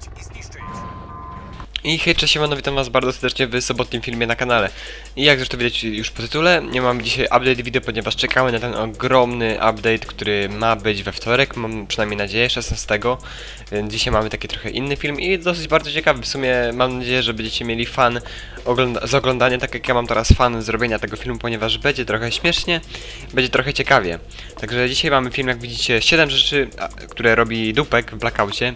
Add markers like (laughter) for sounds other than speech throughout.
złapać i zniszczyć. I hej, cześć, siemano, witam was bardzo serdecznie w sobotnim filmie na kanale. I jak zresztą widać już po tytule, nie mam dzisiaj update video, ponieważ czekamy na ten ogromny update, który ma być we wtorek, mam przynajmniej nadzieję, 16. Więc Dzisiaj mamy taki trochę inny film i dosyć bardzo ciekawy, w sumie mam nadzieję, że będziecie mieli fan ogląda z oglądania, tak jak ja mam teraz fan zrobienia tego filmu, ponieważ będzie trochę śmiesznie, będzie trochę ciekawie. Także dzisiaj mamy film, jak widzicie, 7 rzeczy, które robi Dupek w Blackoutie,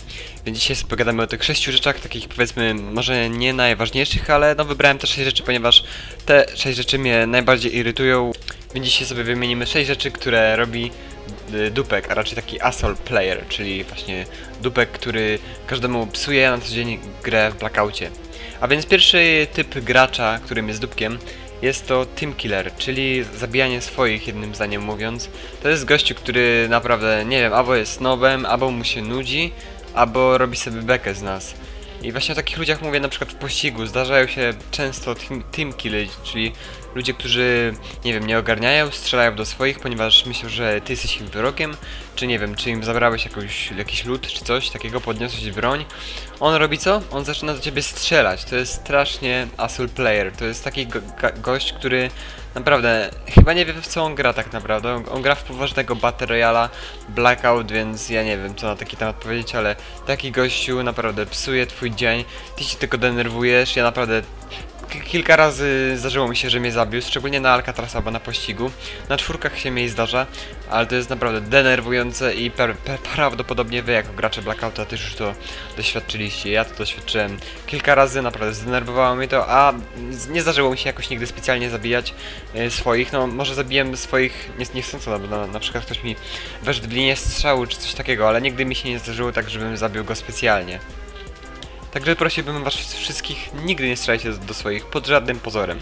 więc dzisiaj sobie pogadamy o tych 6 rzeczach, takich powiedzmy, może nie najważniejszych, ale no wybrałem te 6 rzeczy, ponieważ te 6 rzeczy mnie najbardziej irytują, więc dzisiaj sobie wymienimy 6 rzeczy, które robi y, Dupek, a raczej taki asshole player, czyli właśnie Dupek, który każdemu psuje na co dzień grę w Blackoutie. A więc pierwszy typ gracza, którym jest Dupkiem, jest to Team Killer, czyli zabijanie swoich, jednym zdaniem mówiąc. To jest gościu, który naprawdę, nie wiem, albo jest nobem, albo mu się nudzi, albo robi sobie bekę z nas. I właśnie o takich ludziach mówię na przykład w pościgu. Zdarzają się często team, team killy, czyli ludzie, którzy, nie wiem, nie ogarniają, strzelają do swoich, ponieważ myślą, że ty jesteś ich wyrogiem, czy nie wiem, czy im zabrałeś jakąś, jakiś lód, czy coś takiego, podniosłeś broń. On robi co? On zaczyna do ciebie strzelać. To jest strasznie asshole player. To jest taki go gość, który naprawdę chyba nie wie w co on gra tak naprawdę. On, gra w poważnego Battle Royala, Blackout, więc ja nie wiem co na taki temat powiedzieć, ale taki gościu naprawdę psuje twój dzień. Ty się tylko denerwujesz, ja naprawdę Kilka razy zdarzyło mi się, że mnie zabił, szczególnie na Alcatraz albo na pościgu. Na czwórkach się mniej zdarza, ale to jest naprawdę denerwujące i prawdopodobnie wy jako gracze Blackouta też już to doświadczyliście. Ja to doświadczyłem kilka razy, naprawdę zdenerwowało mnie to, a nie zdarzyło mi się jakoś nigdy specjalnie zabijać e, swoich. No może zabiłem swoich nie, niechcąco, na, na przykład ktoś mi weszł w linię strzału czy coś takiego, ale nigdy mi się nie zdarzyło tak, żebym zabił go specjalnie. Także prosiłbym was wszystkich, nigdy nie strzelajcie do swoich pod żadnym pozorem.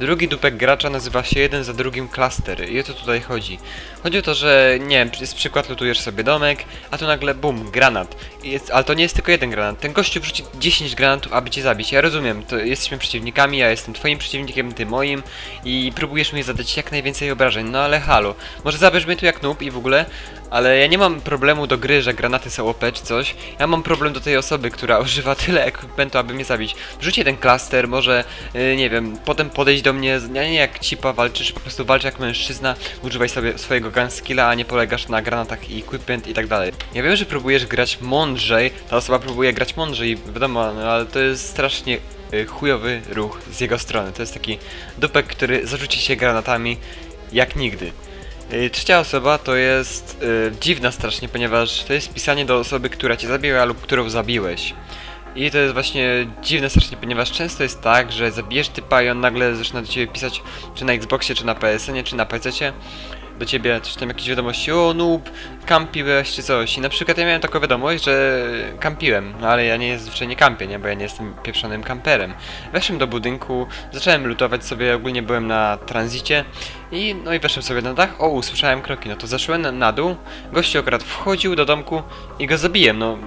Drugi dupek gracza nazywa się jeden za drugim cluster i o co tutaj chodzi? Chodzi o to, że nie wiem, jest przykład lutujesz sobie domek, a tu nagle bum, granat. Jest, ale to nie jest tylko jeden granat. Ten gościu wrzuci 10 granatów, aby cię zabić. Ja rozumiem, to jesteśmy przeciwnikami, ja jestem twoim przeciwnikiem, ty moim i próbujesz mi zadać jak najwięcej obrażeń, no ale halo. Może zabierz mnie tu jak noob i w ogóle, ale ja nie mam problemu do gry, że granaty są OP czy coś. Ja mam problem do tej osoby, która (laughs) używa tyle ekwipuntu, aby mnie zabić. Wrzuć jeden klaster, może, yy, nie wiem, potem podejść do mnie, nie, nie jak cipa walczysz, po prostu walcz jak mężczyzna, używaj sobie swojego gunskilla, a nie polegasz na granatach i equipment i tak dalej. Ja wiem, że próbujesz grać mądrzej, ta osoba próbuje grać mądrzej, wiadomo, no, ale to jest strasznie y, chujowy ruch z jego strony. To jest taki dupek, który zarzuci się granatami jak nigdy. Y, Trzecia osoba to jest y, dziwna strasznie, ponieważ to jest pisanie do osoby, która cię zabiła lub którą zabiłeś. I to jest właśnie dziwne strasznie, ponieważ często jest tak, że zabijesz typa i on nagle zaczyna do ciebie pisać czy na Xboxie, czy na PSN-ie, czy na PC-cie do ciebie coś tam jakieś wiadomości, o noob, kampiłeś czy coś. I na przykład ja miałem taką wiadomość, że kampiłem, no ale ja nie zwyczajnie kampię, nie, bo ja nie jestem pieprzonym kamperem. Weszłem do budynku, zacząłem lutować sobie, ogólnie byłem na tranzycie i no i weszłem sobie na dach, o usłyszałem kroki, no to zeszłem na, na dół, gościu akurat wchodził do domku i go zabiłem, no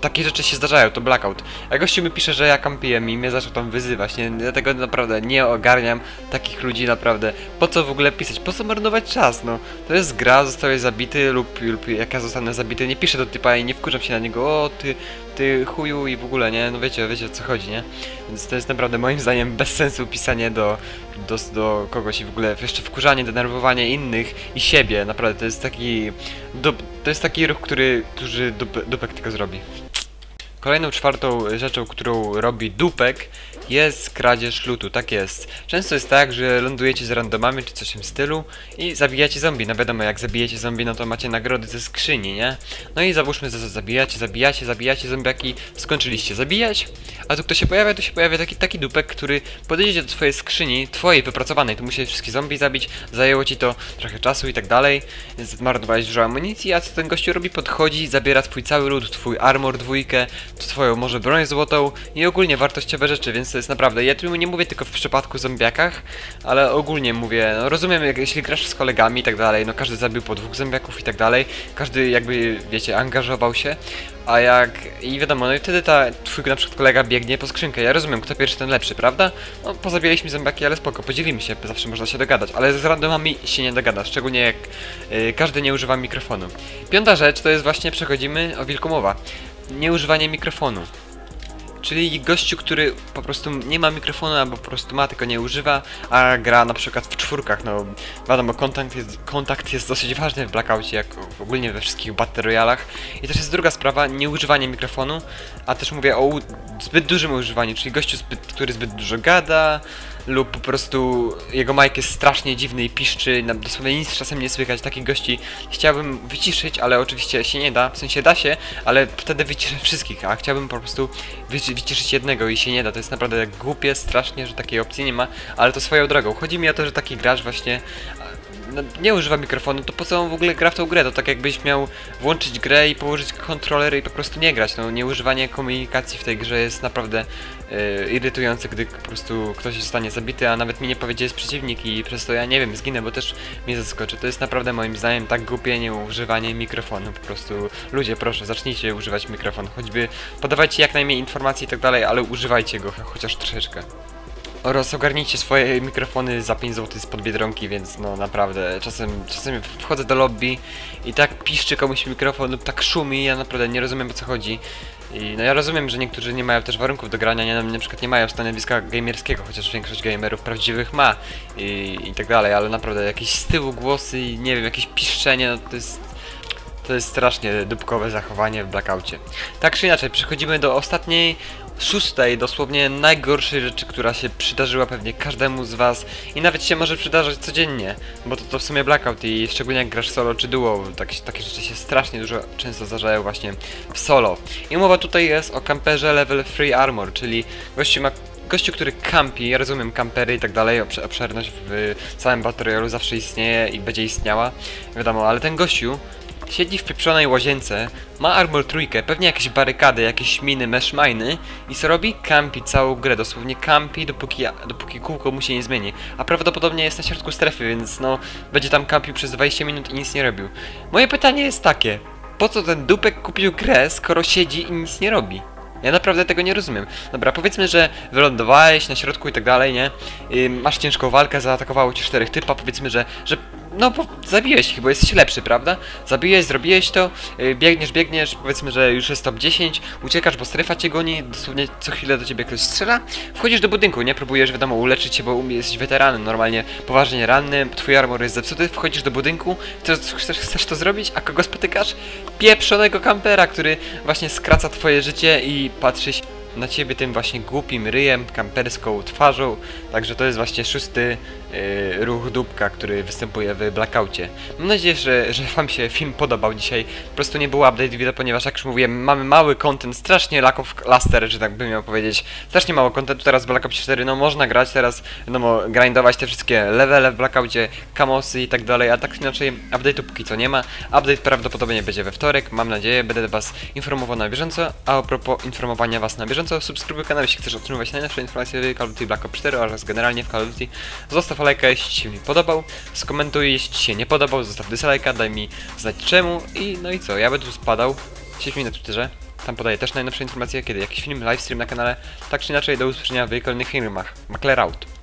takie rzeczy się zdarzają, to blackout. A gościu mi pisze, że ja kampiłem i mnie zaczął tam wyzywać, nie? Dlatego naprawdę nie ogarniam takich ludzi naprawdę. Po co w ogóle pisać? Po co marnować czas, no? To jest gra, zostałeś zabity lub, lub jak ja zostanę zabity, nie piszę do typa i nie wkurzam się na niego, o ty, ty chuju i w ogóle, nie? No wiecie, wiecie o co chodzi, nie? Więc to jest naprawdę moim zdaniem bez sensu pisanie do, do, do kogoś i w ogóle jeszcze wkurzanie, denerwowanie innych i siebie, naprawdę to jest taki, dup, to jest taki ruch, który, dup, dupek tylko zrobi. Kolejną czwartą rzeczą, którą robi Dupek jest kradzież lutu, tak jest. Często jest tak, że lądujecie z randomami czy coś w tym stylu i zabijacie zombie. No wiadomo, jak zabijecie zombie, no to macie nagrody ze skrzyni, nie? No i załóżmy, że zabijacie, zabijacie, zabijacie zombiaki, skończyliście zabijać, a tu kto się pojawia, to się pojawia taki, taki Dupek, który podejdzie do twojej skrzyni, twojej wypracowanej, tu musiałeś wszystkie zombie zabić, zajęło ci to trochę czasu i tak dalej, zmarnowałeś dużo amunicji, a co ten gościu robi? Podchodzi, zabiera twój cały lód, twój armor dwójkę, twoją może broń złotą i ogólnie wartościowe rzeczy, więc to jest naprawdę, ja tu nie mówię tylko w przypadku zombiakach, ale ogólnie mówię, no rozumiem, jak, jeśli grasz z kolegami i tak dalej, no każdy zabił po dwóch zombiaków i tak dalej, każdy jakby, wiecie, angażował się, a jak, i wiadomo, no i wtedy ta, twój na przykład kolega biegnie po skrzynkę, ja rozumiem, kto pierwszy, ten lepszy, prawda? No, pozabijaliśmy zombiaki, ale spoko, podzielimy się, zawsze można się dogadać, ale z randomami się nie dogada, szczególnie jak y, każdy nie używa mikrofonu. Piąta rzecz to jest właśnie, przechodzimy o wilku mowa. nieużywanie mikrofonu. Czyli gościu, który po prostu nie ma mikrofonu, albo po prostu ma, tylko nie używa, a gra na przykład w czwórkach, no wiadomo, kontakt jest, kontakt jest dosyć ważny w Blackoutie, jak ogólnie we wszystkich Battle Royalach. I też jest druga sprawa, nieużywanie mikrofonu, a też mówię o zbyt dużym używaniu, czyli gościu, zbyt, który zbyt dużo gada, lub po prostu jego mic jest strasznie dziwny i piszczy, dosłownie nic czasem nie słychać. Takich gości chciałbym wyciszyć, ale oczywiście się nie da, w sensie da się, ale wtedy wyciszę wszystkich, a chciałbym po prostu wyci- wyciszyć jednego i się nie da. To jest naprawdę głupie, strasznie, że takiej opcji nie ma, ale to swoją drogą. Chodzi mi o to, że taki gracz właśnie no, nie używa mikrofonu, to po co on w ogóle gra w tą grę? To tak jakbyś miał włączyć grę i położyć kontroler i po prostu nie grać. No, nieużywanie komunikacji w tej grze jest naprawdę e, irytujące, gdy po prostu ktoś zostanie zabity, a nawet mi nie powie, gdzie jest przeciwnik i przez to ja nie wiem, zginę, bo też mnie zaskoczy. To jest naprawdę moim zdaniem tak głupie nieużywanie mikrofonu. Po prostu ludzie, proszę, zacznijcie używać mikrofonu. Choćby podawajcie jak najmniej informacji i tak dalej, ale używajcie go chociaż troszeczkę. Oraz ogarnijcie swoje mikrofony za 5 zł spod Biedronki, więc no naprawdę, czasem, czasem wchodzę do lobby i tak piszczy komuś mikrofon lub tak szumi, ja naprawdę nie rozumiem o co chodzi. I no ja rozumiem, że niektórzy nie mają też warunków do grania, nie, na przykład nie mają stanowiska gamerskiego, chociaż większość gamerów prawdziwych ma i, i tak dalej, ale naprawdę jakieś z tyłu głosy i nie wiem, jakieś piszczenie, no to jest to jest strasznie dupkowe zachowanie w blackoutie. Tak czy inaczej, przechodzimy do ostatniej, szóstej, dosłownie najgorszej rzeczy, która się przydarzyła pewnie każdemu z was i nawet się może przydarzać codziennie, bo to, to w sumie blackout i szczególnie jak grasz solo czy duo, tak, takie rzeczy się strasznie dużo często zdarzają właśnie w solo. I mowa tutaj jest o kamperze level free armor, czyli gościu ma gościu, który kampi, ja rozumiem kampery i tak dalej, obsz- obszerność w całym Battle Royale zawsze istnieje i będzie istniała, wiadomo, ale ten gościu siedzi w pieprzonej łazience, ma armor trójkę, pewnie jakieś barykady, jakieś miny, meshminy i co robi? Kampi całą grę, dosłownie kampi, dopóki, dopóki kółko mu się nie zmieni. A prawdopodobnie jest na środku strefy, więc no, będzie tam kampił przez 20 minut i nic nie robił. Moje pytanie jest takie, po co ten dupek kupił grę, skoro siedzi i nic nie robi? Ja naprawdę tego nie rozumiem. Dobra, powiedzmy, że wylądowałeś na środku i tak dalej, nie? Yy, masz ciężką walkę, zaatakowało ci czterech typa, powiedzmy, że, że no bo zabiłeś bo jesteś lepszy, prawda? Zabiłeś, zrobiłeś to, yy, biegniesz, biegniesz, powiedzmy, że już jest top 10, uciekasz, bo strefa cię goni, dosłownie co chwilę do ciebie ktoś strzela, wchodzisz do budynku, nie? Próbujesz, wiadomo, uleczyć się, bo jesteś weteranem, normalnie poważnie ranny, twój armor jest zepsuty, wchodzisz do budynku, chcesz, chcesz to zrobić, a kogo spotykasz? Pieprzonego kampera, który właśnie skraca twoje życie i patrzy się na ciebie tym właśnie głupim ryjem, kamperską twarzą. Także to jest właśnie szósty yy, ruch dupka, który występuje w Blackoutie. Mam nadzieję, że, że wam się film podobał dzisiaj. Po prostu nie był update wideo, ponieważ jak już mówiłem, mamy mały content, strasznie lack of luster, że tak bym miał powiedzieć. Strasznie mało contentu teraz w Black Ops 4, no można grać teraz, wiadomo, grindować te wszystkie levele w Blackoutie, kamosy i tak dalej, a tak inaczej update'u póki co nie ma. Update prawdopodobnie będzie we wtorek, mam nadzieję, będę was informował na bieżąco, a propos informowania was na bieżąco, subskrybuj kanał, jeśli chcesz otrzymywać najnowsze informacje w Call of Duty Black Ops 4 oraz generalnie w Call of Duty. Zostaw lajka, jeśli się mi podobał, skomentuj, jeśli się nie podobał, zostaw dislike'a, daj mi znać czemu i no i co, ja będę tu spadał, śledź mnie na Twitterze, tam podaję też najnowsze informacje, kiedy jakiś film, livestream na kanale, tak czy inaczej do usłyszenia w kolejnych filmach. Makler out.